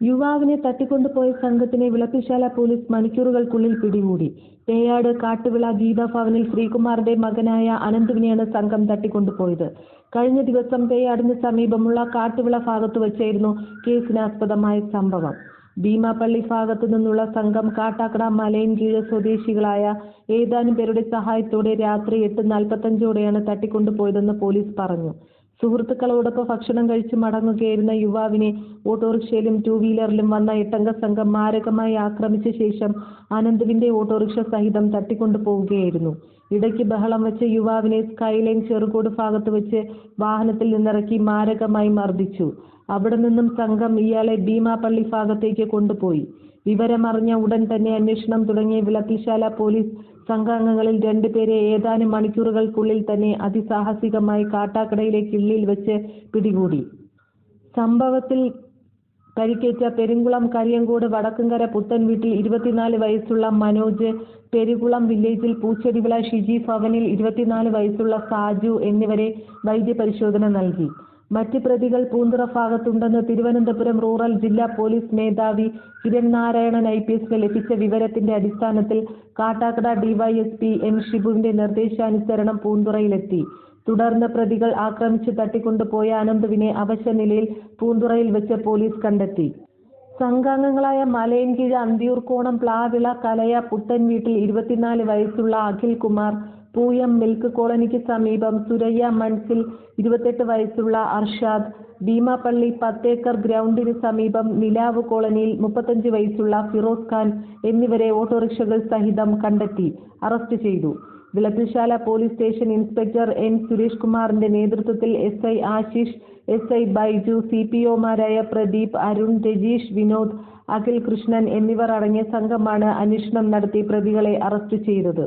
യുവാവിനെ തട്ടിക്കൊണ്ടുപോയ സംഘത്തിനെ വിളപ്പിശാല പോലീസ് മണിക്കൂറുകൾക്കുള്ളിൽ പിടികൂടി. തേയാട് കാട്ടുവിള ഗീതാഭവനിൽ ശ്രീകുമാറിന്റെ മകനായ അനന്തുവിനെയാണ് സംഘം തട്ടിക്കൊണ്ടുപോയത്. കഴിഞ്ഞ ദിവസം തേയാടിന് സമീപമുള്ള കാട്ടുവിള ഭാഗത്ത് വച്ചായിരുന്നു കേസിനാസ്പദമായ സംഭവം. ഭീമാപ്പള്ളി ഭാഗത്തു നിന്നുള്ള സംഘം കാട്ടാക്കട മലയൻകീഴ് സ്വദേശികളായ ഏതാനും പേരുടെ സഹായത്തോടെ രാത്രി എട്ട് നാൽപ്പത്തഞ്ചോടെയാണ് തട്ടിക്കൊണ്ടുപോയതെന്ന് പോലീസ് പറഞ്ഞു. സുഹൃത്തുക്കളോടൊപ്പം ഭക്ഷണം കഴിച്ച് മടങ്ങുകയായിരുന്ന യുവാവിനെ ഓട്ടോറിക്ഷയിലും ടൂ വീലറിലും വന്ന എട്ടംഗ സംഘം മാരകമായി ആക്രമിച്ച ശേഷം അനന്തുവിന്റെ ഓട്ടോറിക്ഷ സഹിതം തട്ടിക്കൊണ്ടു പോവുകയായിരുന്നു ഇടയ്ക്ക് ബഹളം വെച്ച യുവാവിനെ സ്കൈലൈൻ ചെറുകോട് ഭാഗത്ത് വെച്ച് വാഹനത്തിൽ നിന്നിറക്കി മാരകമായി മർദ്ദിച്ചു. അവിടെ നിന്നും സംഘം ഇയാളെ ഭീമാപള്ളി ഭാഗത്തേക്ക് കൊണ്ടുപോയി. വിവരമറിഞ്ഞ ഉടൻ തന്നെ അന്വേഷണം തുടങ്ങിയ വിളക്കിശാല പോലീസ് സംഘാംഗങ്ങളിൽ രണ്ടുപേരെ ഏതാനും മണിക്കൂറുകൾക്കുള്ളിൽ തന്നെ അതിസാഹസികമായി കാട്ടാക്കടയിലെ കിള്ളിയിൽ വെച്ച് പിടികൂടി. സംഭവത്തിൽ പരിക്കേറ്റ പെരുങ്കുളം കരിയങ്കോട് വടക്കുംകര പുത്തൻ വീട്ടിൽ ഇരുപത്തിനാല് വയസ്സുള്ള മനോജ് പെരുകുളം വില്ലേജിൽ പൂച്ചെടിവിള ഷിജി ഭവനിൽ ഇരുപത്തിനാല് വയസ്സുള്ള സാജു എന്നിവരെ വൈദ്യപരിശോധന നൽകി. മറ്റ് പ്രതികൾ പൂന്തുറ ഭാഗത്തുണ്ടെന്ന് തിരുവനന്തപുരം റൂറൽ ജില്ലാ പോലീസ് മേധാവി കിരൺ നാരായണൻ ഐ പി എസിന് ലഭിച്ച വിവരത്തിന്റെ അടിസ്ഥാനത്തിൽ കാട്ടാക്കട ഡിവൈഎസ്പി എൻ ഷിബുവിന്റെ നിർദ്ദേശാനുസരണം പൂന്തുറയിലെത്തി. തുടർന്ന് പ്രതികൾ ആക്രമിച്ച് തട്ടിക്കൊണ്ടുപോയ അനന്തുവിനെ അവശ നിലയിൽ പൂന്തുറയിൽ വെച്ച് പോലീസ് കണ്ടെത്തി. സംഘാംഗങ്ങളായ മലയൻകീഴ് അന്തിയൂർക്കോണം പ്ലാവിള കലയ പുത്തൻ വീട്ടിൽ ഇരുപത്തിനാല് വയസ്സുള്ള അഖിൽ കുമാർ പൂയം മിൽക്ക് കോളനിക്ക് സമീപം സുരയ്യ മൺസിൽ ഇരുപത്തെട്ട് വയസ്സുള്ള അർഷാദ് ഭീമാപ്പള്ളി പത്തേക്കർ ഗ്രൗണ്ടിന് സമീപം നിലാവ് കോളനിയിൽ മുപ്പത്തഞ്ച് വയസ്സുള്ള ഫിറോസ് ഖാൻ എന്നിവരെ ഓട്ടോറിക്ഷകൾ സഹിതം കണ്ടെത്തി അറസ്റ്റ് ചെയ്തു. Vilappilsala police station inspector N Suresh കുമാറിന്റെ നേതൃത്വത്തിൽ S I Ashish S I Baiju C P ഒമാരായ Pradeep Arun Rajeesh Vinod Akhil Krishnan എന്നിവർ അടങ്ങിയ സംഘമാണ് അന്വേഷണം നടത്തി പ്രതികളെ അറസ്റ്റ് ചെയ്തത്.